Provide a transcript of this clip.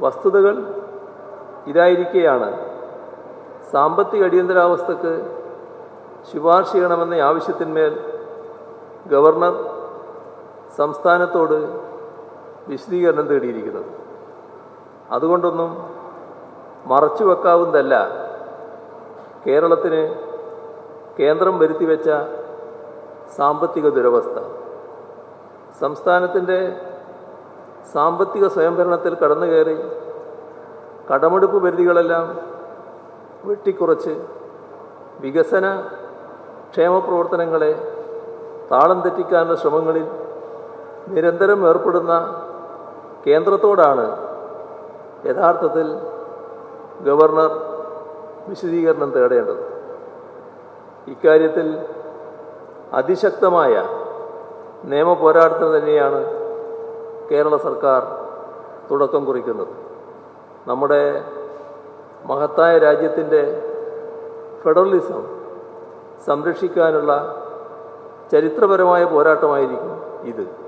വസ്തുതകൾ ഇതായിരിക്കെയാണ്. സാമ്പത്തിക അടിയന്തരാവസ്ഥക്ക് ശുപാർശ ചെയ്യണമെന്ന ആവശ്യത്തിന്മേൽ ഗവർണർ സംസ്ഥാനത്തോട് വിശദീകരണം തേടിയിരിക്കുന്നത്. അതുകൊണ്ടൊന്നും മറച്ചു വെക്കാവുന്നതല്ല കേരളത്തിന് കേന്ദ്രം വരുത്തിവെച്ച സാമ്പത്തിക ദുരവസ്ഥ. സംസ്ഥാനത്തിന്റെ സാമ്പത്തിക സ്വയംഭരണത്തിൽ കടന്നു കയറി കടമെടുപ്പ് പരിധികളെല്ലാം വെട്ടിക്കുറച്ച് വികസന ക്ഷേമ പ്രവർത്തനങ്ങളെ താളം തെറ്റിക്കാനുള്ള ശ്രമങ്ങളിൽ നിരന്തരം ഏർപ്പെടുന്ന കേന്ദ്രത്തോടാണ് യഥാർത്ഥത്തിൽ ഗവർണർ വിശദീകരണം തേടേണ്ടത്. ഇക്കാര്യത്തിൽ അതിശക്തമായ നിയമ പോരാട്ടം തന്നെയാണ് കേരള സർക്കാർ തുടക്കം കുറിക്കുന്നത്. നമ്മുടെ മഹത്തായ രാജ്യത്തിന്റെ ഫെഡറലിസം സംരക്ഷിക്കാനുള്ള ചരിത്രപരമായ പോരാട്ടമായിരിക്കും ഇത്.